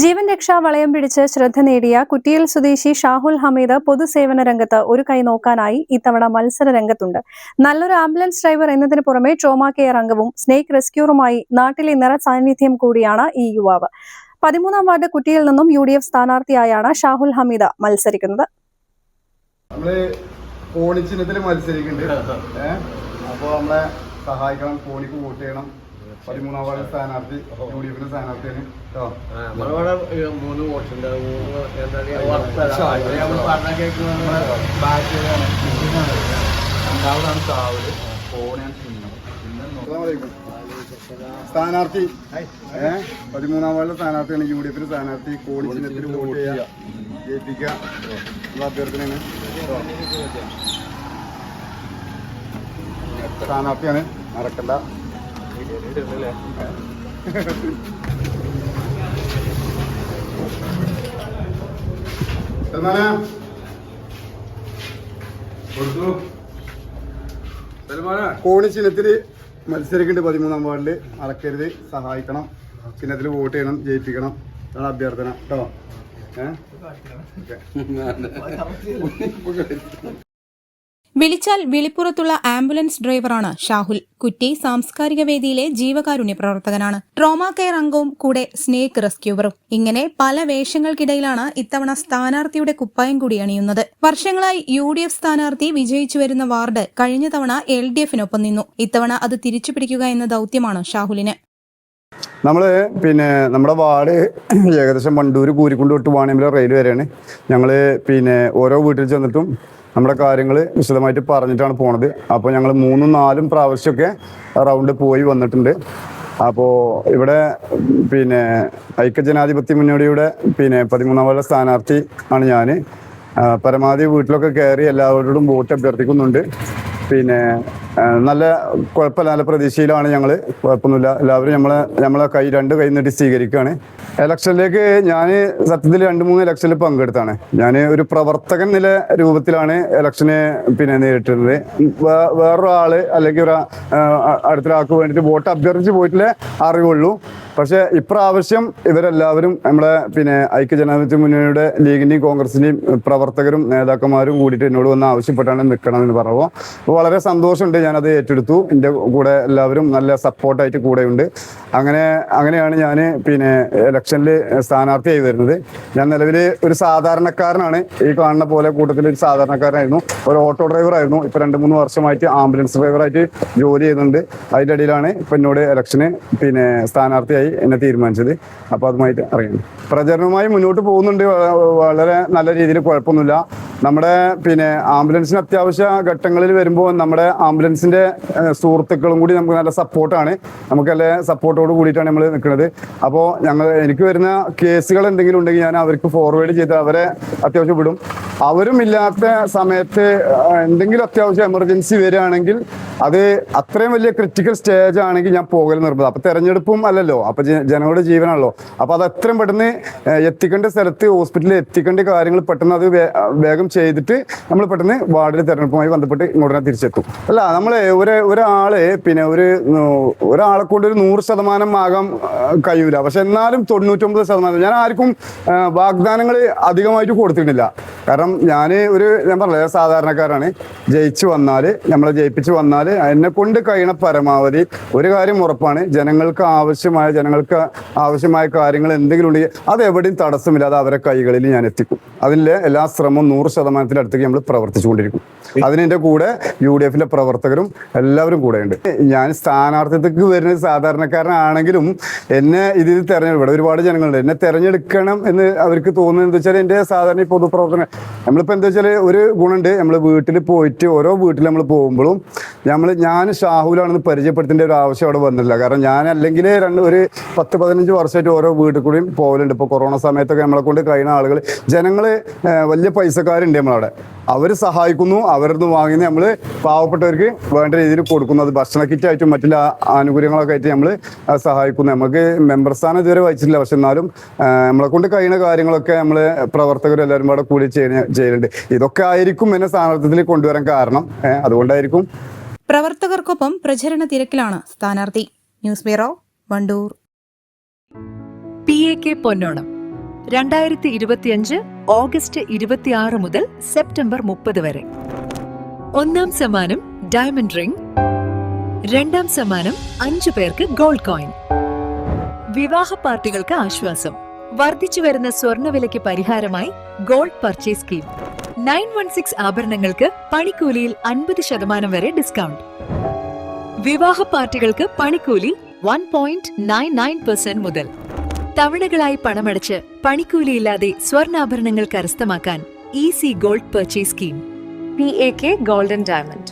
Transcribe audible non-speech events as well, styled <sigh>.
ജീവൻ രക്ഷാ വളയം പിടിച്ച് ശ്രദ്ധ നേടിയ കുറ്റിയിൽ സ്വദേശി ഷാഹുൽ ഹമീദ് പൊതുസേവന രംഗത്ത് ഒരു കൈ നോക്കാനായി ഇത്തവണ മത്സര രംഗത്തുണ്ട്. നല്ലൊരു ആംബുലൻസ് ഡ്രൈവർ എന്നതിന് പുറമെ ട്രോമാ കെയർ അംഗവും സ്നേക് റെസ്ക്യൂറുമായി നാട്ടിലെ നിറ സാന്നിധ്യം കൂടിയാണ് ഈ യുവാവ്. പതിമൂന്നാം വാർഡ് കുറ്റിയിൽ നിന്നും യു ഡി എഫ് സ്ഥാനാർത്ഥിയായാണ് ഷാഹുൽ ഹമീദ മത്സരിക്കുന്നത്. നമ്മൾ കോണിച്ചിഹ്നത്തിൽ മത്സരിക്കുന്നുണ്ട്. ഏഹ് അപ്പൊ നമ്മളെ സഹായിക്കണം കോണിക്ക് വോട്ട് ചെയ്യണം. പതിമൂന്നാം വാർഡ് സ്ഥാനാർത്ഥി യു ഡി എഫിന്റെ സ്ഥാനാർത്ഥിയാണ് മൂന്ന് വോട്ടുണ്ട് രണ്ടാമതാണ് ഫോണാണ്. സ്ഥാനാർത്ഥി. ഏഹ് പതിമൂന്നാം വാർഡിലെ സ്ഥാനാർത്ഥിയാണ് യു ഡി എഫിന്റെ സ്ഥാനാർത്ഥി കോടി ചിഹ്നത്തിൽ വോട്ട് ചെയ്യുക. ജയിപ്പിക്കുക. അഭ്യർത്ഥനയാണ്. സ്ഥാനാർത്ഥിയാണ്. മറക്കണ്ട. സൽമാനെ കൊടുത്തു. സൽമാനെ? കോണി ചിഹ്നത്തിൽ മത്സരിക്കുന്നുണ്ട് പതിമൂന്നാം വാർഡിൽ. അടക്കരുത് സഹായിക്കണം. ചിഹ്നത്തിൽ വോട്ട് ചെയ്യണം ജയിപ്പിക്കണം. അതാണ് അഭ്യർത്ഥന. കേട്ടോ? ഏഹ് <laughs> വിളിച്ചാൽ വിളിപ്പുറത്തുള്ള ആംബുലൻസ് ഡ്രൈവറാണ് ഷാഹുൽ. കുറ്റി സാംസ്കാരിക വേദിയിലെ ജീവകാരുണ്യ പ്രവർത്തകനാണ്. ട്രോമ കെയർ അംഗവും കൂടെ സ്നേക്ക് റെസ്ക്യൂവറും. ഇങ്ങനെ പല വേഷങ്ങൾക്കിടയിലാണ് ഇത്തവണ സ്ഥാനാർത്ഥിയുടെ കുപ്പായം കൂടി അണിയുന്നത്. വർഷങ്ങളായി യു ഡി എഫ് സ്ഥാനാർത്ഥി വിജയിച്ചു വരുന്ന വാർഡ് കഴിഞ്ഞ തവണ എൽ ഡി എഫിനൊപ്പം നിന്നു. ഇത്തവണ അത് തിരിച്ചു പിടിക്കുക എന്ന ദൗത്യമാണ് ഷാഹുലിന്. നമ്മൾ പിന്നെ നമ്മുടെ വാർഡ് ഏകദേശം വണ്ടൂർ കൂരിക്കുണ്ട് തൊട്ട് വാണിയമ്പല റെയിൽ വരെയാണ്. ഞങ്ങൾ പിന്നെ ഓരോ വീട്ടിൽ ചെന്നിട്ടും നമ്മുടെ കാര്യങ്ങൾ വിശദമായിട്ട് പറഞ്ഞിട്ടാണ് പോണത്. അപ്പോൾ ഞങ്ങൾ മൂന്നും നാലും പ്രാവശ്യമൊക്കെ റൗണ്ട് പോയി വന്നിട്ടുണ്ട്. അപ്പോൾ ഇവിടെ പിന്നെ ഐക്യജനാധിപത്യ മുന്നണിയുടെ പിന്നെ പതിമൂന്നാം വാർഡ് സ്ഥാനാർത്ഥി ആണ് ഞാൻ പരമാവധി വീട്ടിലൊക്കെ കയറി എല്ലാവരോടും വോട്ട് അഭ്യർത്ഥിക്കുന്നുണ്ട്. പിന്നെ നല്ല കുഴപ്പമില്ല നല്ല പ്രതീക്ഷയിലാണ് ഞങ്ങൾ കുഴപ്പമൊന്നുമില്ല. എല്ലാവരും നമ്മളെ നമ്മളെ കൈ രണ്ട് കൈ നീട്ടി സ്വീകരിക്കുകയാണ്. ഇലക്ഷനിലേക്ക് ഞാൻ സത്യത്തിൽ രണ്ട് മൂന്ന് ഇലക്ഷനിൽ പങ്കെടുത്താണ്. ഞാൻ ഒരു പ്രവർത്തകൻ നില രൂപത്തിലാണ് ഇലക്ഷന് പിന്നെ നേരിട്ടിരുന്നത് വേ- വേറൊരാൾ അല്ലെങ്കിൽ ഒരു അടുത്തൊരാൾക്ക് വേണ്ടിയിട്ട് വോട്ട് അഭ്യർത്ഥിച്ച് പോയിട്ടില്ലേ അറിവുള്ളൂ. പക്ഷേ ഇപ്രാവശ്യം ഇവരെല്ലാവരും നമ്മളെ പിന്നെ ഐക്യജനാധിപത്യ മുന്നണിയുടെ ലീഗിന്റെയും കോൺഗ്രസിന്റെയും പ്രവർത്തകരും നേതാക്കന്മാരും കൂടിയിട്ട് എന്നോട് വന്ന് ആവശ്യപ്പെട്ടാണ് നിൽക്കണം എന്ന് പറയുമ്പോൾ വളരെ സന്തോഷമുണ്ട് ഞാനത് ഏറ്റെടുത്തു. എന്റെ കൂടെ എല്ലാവരും നല്ല സപ്പോർട്ടായിട്ട് കൂടെയുണ്ട്. അങ്ങനെ അങ്ങനെയാണ് ഞാൻ പിന്നെ ഇലക്ഷനിൽ സ്ഥാനാർത്ഥി സ്ഥാനാർത്ഥിയായി വരുന്നത്. ഞാൻ നിലവിൽ ഒരു സാധാരണക്കാരനാണ്. ഈ കാണുന്ന പോലെ കൂട്ടത്തിൽ ഒരു സാധാരണക്കാരനായിരുന്നു. ഒരു ഓട്ടോ ഡ്രൈവർ ആയിരുന്നു ഇപ്പൊ രണ്ട് മൂന്ന് വർഷമായിട്ട് ആംബുലൻസ് ഡ്രൈവറായിട്ട് ജോലി ചെയ്യുന്നുണ്ട്. അതിന്റെ ഇടയിലാണ് ഇപ്പൊ എന്നോട് ഇലക്ഷന് പിന്നെ സ്ഥാനാർത്ഥിയായി എന്നെ തീരുമാനിച്ചത്. അപ്പോൾ അതുമായിട്ട് അറിയുന്നു. പ്രചരണവുമായി മുന്നോട്ട് പോകുന്നുണ്ട്. വളരെ നല്ല രീതിയിൽ കുഴപ്പമൊന്നുമില്ല. നമ്മുടെ പിന്നെ ആംബുലൻസിന് അത്യാവശ്യ ഘട്ടങ്ങളിൽ വരുമ്പോൾ നമ്മുടെ ആംബുലൻസിന്റെ സുഹൃത്തുക്കളും കൂടി നമുക്ക് നല്ല സപ്പോർട്ടാണ്. നമുക്ക് നല്ല സപ്പോർട്ടോട് കൂടിയിട്ടാണ് നമ്മൾ നിൽക്കുന്നത്. അപ്പോൾ ഞങ്ങൾ എനിക്ക് വരുന്ന കേസുകൾ എന്തെങ്കിലും ഉണ്ടെങ്കിൽ ഞാൻ അവർക്ക് ഫോർവേഡ് ചെയ്ത് അവരെ അത്യാവശ്യം വിടും. അവരും ഇല്ലാത്ത സമയത്ത് എന്തെങ്കിലും അത്യാവശ്യം എമർജൻസി വരികയാണെങ്കിൽ അത് അത്രയും വലിയ ക്രിറ്റിക്കൽ സ്റ്റേജ് ആണെങ്കിൽ ഞാൻ പോകൽ നിർബന്ധം. അപ്പൊ തെരഞ്ഞെടുപ്പും അല്ലല്ലോ. അപ്പൊ ജ- ജനങ്ങളുടെ ജീവനാണല്ലോ. അപ്പൊ അത് എത്രയും പെട്ടെന്ന് എത്തിക്കേണ്ട സ്ഥലത്ത് ഹോസ്പിറ്റലിൽ എത്തിക്കേണ്ട കാര്യങ്ങൾ പെട്ടെന്ന് അത് വേഗം ചെയ്തിട്ട് നമ്മൾ പെട്ടെന്ന് വാർഡിൽ തെരഞ്ഞെടുപ്പുമായി ബന്ധപ്പെട്ട് തന്നെ തിരിച്ചെത്തും. അല്ല നമ്മൾ ഒരു ഒരാൾ പിന്നെ ഒരു ഒരാളെ കൊണ്ട് ഒരു നൂറ് ശതമാനം ആകാൻ കഴിയൂല. പക്ഷെ എന്നാലും തൊണ്ണൂറ്റൊമ്പത് ശതമാനം. ഞാൻ ആർക്കും വാഗ്ദാനങ്ങൾ അധികമായിട്ട് കൊടുത്തിട്ടില്ല കാരണം ഞാൻ ഒരു ഞാൻ പറഞ്ഞ സാധാരണക്കാരാണ്. ജയിച്ചു വന്നാൽ നമ്മളെ ജയിപ്പിച്ച് വന്നാൽ എന്നെ കൊണ്ട് കഴിയണ പരമാവധി ഒരു കാര്യം ഉറപ്പാണ്. ജനങ്ങൾക്ക് ആവശ്യമായ ജനങ്ങൾക്ക് ആവശ്യമായ കാര്യങ്ങൾ എന്തെങ്കിലും ഉണ്ടെങ്കിൽ അത് എവിടെയും തടസ്സമില്ലാതെ അവരെ കൈകളിൽ ഞാൻ എത്തിക്കും. അതിലെ എല്ലാ ശ്രമവും നൂറ് ശതമാനത്തിനടുത്തേക്ക് നമ്മൾ പ്രവർത്തിച്ചുകൊണ്ടിരിക്കും. അതിനെ കൂടെ യു ഡി എഫിലെ പ്രവർത്തകരും എല്ലാവരും കൂടെ ഉണ്ട്. ഞാൻ സ്ഥാനാർത്ഥിത്വക്ക് വരുന്ന സാധാരണക്കാരനാണെങ്കിലും എന്നെ ഇതിൽ തെരഞ്ഞെടുക്കും ഇവിടെ ഒരുപാട് ജനങ്ങളുണ്ട്. എന്നെ തെരഞ്ഞെടുക്കണം എന്ന് അവർക്ക് തോന്നുന്നത് എന്താ വെച്ചാൽ എന്റെ സാധാരണ പൊതുപ്രവർത്തനം നമ്മളിപ്പോൾ എന്താ വെച്ചാൽ ഒരു ഗുണമുണ്ട്. നമ്മൾ വീട്ടിൽ പോയിട്ട് ഓരോ വീട്ടിൽ നമ്മൾ പോകുമ്പോഴും നമ്മൾ ഞാൻ ഷാഹുലാണെന്ന് പരിചയപ്പെടുത്തേണ്ട ഒരു ആവശ്യം അവിടെ വന്നില്ല. കാരണം ഞാൻ അല്ലെങ്കിൽ രണ്ട് ഒരു പത്ത് പതിനഞ്ച് വർഷമായിട്ട് ഓരോ വീട്ടിൽ കൂടിയും പോകലുണ്ട് ഇപ്പോൾ കൊറോണ സമയത്തൊക്കെ നമ്മളെ കൊണ്ട് കഴിയുന്ന ആളുകൾ ജനങ്ങൾ വലിയ പൈസക്കാരുണ്ട് നമ്മളവിടെ. അവർ സഹായിക്കുന്നു അവരുന്ന് വാങ്ങുന്ന നമ്മൾ പാവപ്പെട്ടവർക്ക് വേണ്ട രീതിയിൽ കൊടുക്കുന്നു. അത് ഭക്ഷണ കിറ്റായിട്ടും മറ്റുള്ള ആനുകൂല്യങ്ങളൊക്കെ ആയിട്ട് നമ്മൾ സഹായിക്കുന്നു. നമുക്ക് മെമ്പർ സ്ഥാനം ഇതുവരെ വഹിച്ചിട്ടില്ല. പക്ഷെ എന്നാലും നമ്മളെ കൊണ്ട് കഴിയുന്ന കാര്യങ്ങളൊക്കെ നമ്മൾ പ്രവർത്തകരെല്ലാവരും കൂടെ കൂടി ചെയ്യുന്നുണ്ട് ഇതൊക്കെ ആയിരിക്കും എന്നെ സ്ഥാനാർത്ഥത്തിൽ കൊണ്ടുവരാൻ കാരണം. അതുകൊണ്ടായിരിക്കും പ്രവർത്തകർക്കൊപ്പം പ്രചരണ തിരക്കിലാണ് സ്ഥാനാർത്ഥി. News bureau Wandoor. P A K Ponnonam. രണ്ടായിരത്തി ഇരുപത്തിയഞ്ച് ഓഗസ്റ്റ് ഇരുപത്തിയാറ് മുതൽ സെപ്റ്റംബർ മുപ്പത് വരെ. ഒന്നാം സമ്മാനം ഡയമണ്ട് റിംഗ്. രണ്ടാം സമ്മാനം അഞ്ചു പേർക്ക് ഗോൾഡ് കോയിൻ. വിവാഹ പാർട്ടികൾക്ക് ആശ്വാസം. വർദ്ധിച്ചു വരുന്ന സ്വർണവിലയ്ക്ക് പരിഹാരമായി gold purchase scheme. Nine one six ആഭരണങ്ങൾക്ക് പണിക്കൂലിയിൽ അൻപത് ശതമാനം വരെ ഡിസ്കൗണ്ട് വിവാഹ പാർട്ടികൾക്ക് പണിക്കൂലി one point nine nine percent മുതൽ. തവണകളായി പണമടച്ച് പണിക്കൂലിയില്ലാതെ സ്വർണാഭരണങ്ങൾ കരസ്ഥമാക്കാൻ easy gold purchase scheme P A K golden diamond